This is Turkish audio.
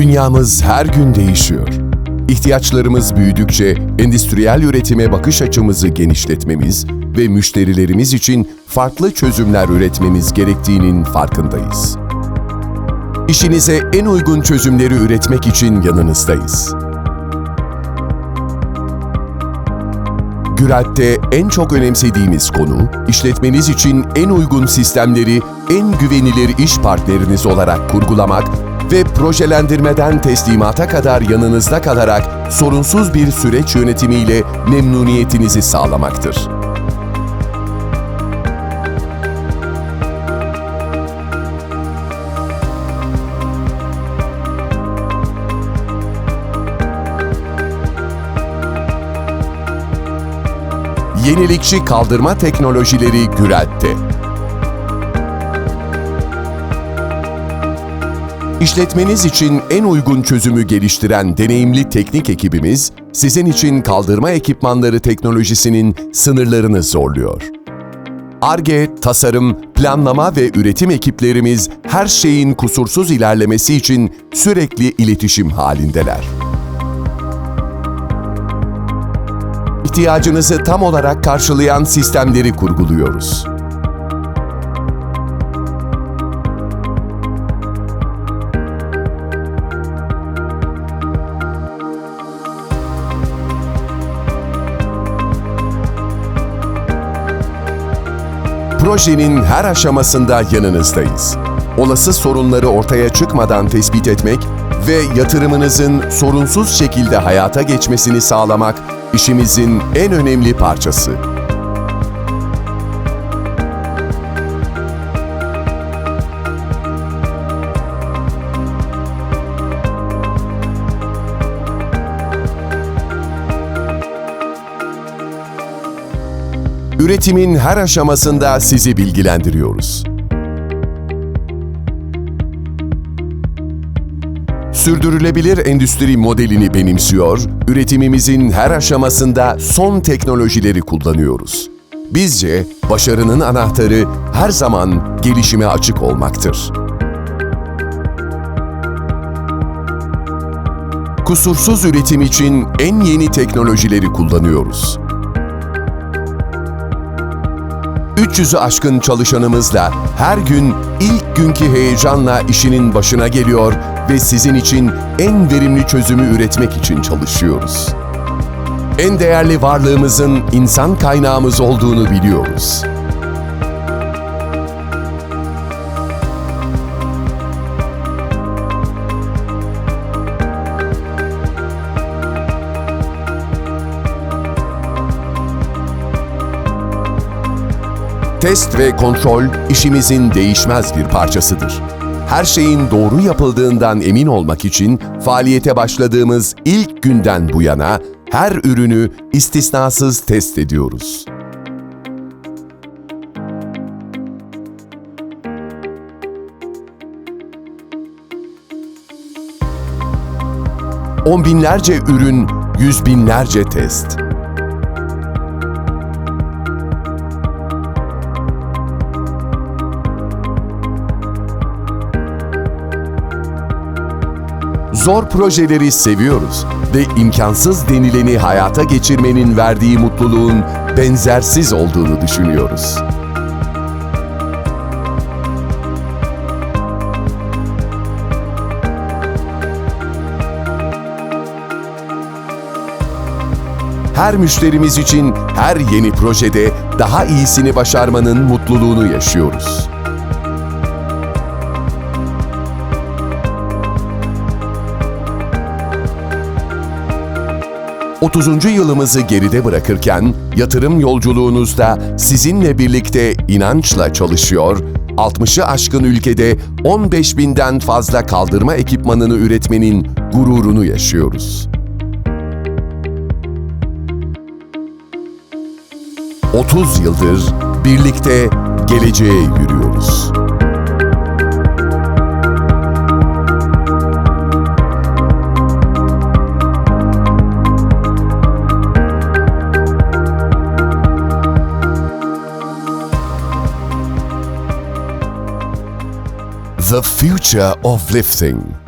Dünyamız her gün değişiyor. İhtiyaçlarımız büyüdükçe endüstriyel üretime bakış açımızı genişletmemiz ve müşterilerimiz için farklı çözümler üretmemiz gerektiğinin farkındayız. İşinize en uygun çözümleri üretmek için yanınızdayız. Gürat'te en çok önemsediğimiz konu, işletmeniz için en uygun sistemleri en güvenilir iş partneriniz olarak kurgulamak ve projelendirmeden teslimata kadar yanınızda kalarak sorunsuz bir süreç yönetimiyle memnuniyetinizi sağlamaktır. Yenilikçi kaldırma teknolojileri Gürat'te. İşletmeniz için en uygun çözümü geliştiren deneyimli teknik ekibimiz, sizin için kaldırma ekipmanları teknolojisinin sınırlarını zorluyor. ARGE, tasarım, planlama ve üretim ekiplerimiz her şeyin kusursuz ilerlemesi için sürekli iletişim halindeler. İhtiyacınızı tam olarak karşılayan sistemleri kurguluyoruz. Projenin her aşamasında yanınızdayız. Olası sorunları ortaya çıkmadan tespit etmek ve yatırımınızın sorunsuz şekilde hayata geçmesini sağlamak işimizin en önemli parçası. Üretimin her aşamasında sizi bilgilendiriyoruz. Sürdürülebilir endüstri modelini benimsiyor, üretimimizin her aşamasında son teknolojileri kullanıyoruz. Bizce başarının anahtarı her zaman gelişime açık olmaktır. Kusursuz üretim için en yeni teknolojileri kullanıyoruz. 300'ü aşkın çalışanımızla her gün ilk günkü heyecanla işinin başına geliyor ve sizin için en verimli çözümü üretmek için çalışıyoruz. En değerli varlığımızın insan kaynağımız olduğunu biliyoruz. Test ve kontrol işimizin değişmez bir parçasıdır. Her şeyin doğru yapıldığından emin olmak için faaliyete başladığımız ilk günden bu yana her ürünü istisnasız test ediyoruz. On binlerce ürün, yüz binlerce test. Zor projeleri seviyoruz ve imkansız denileni hayata geçirmenin verdiği mutluluğun benzersiz olduğunu düşünüyoruz. Her müşterimiz için her yeni projede daha iyisini başarmanın mutluluğunu yaşıyoruz. 30. yılımızı geride bırakırken yatırım yolculuğunuzda sizinle birlikte inançla çalışıyor, 60'ı aşkın ülkede 15 binden fazla kaldırma ekipmanını üretmenin gururunu yaşıyoruz. 30 yıldır birlikte geleceğe yürüyoruz. The future of lifting.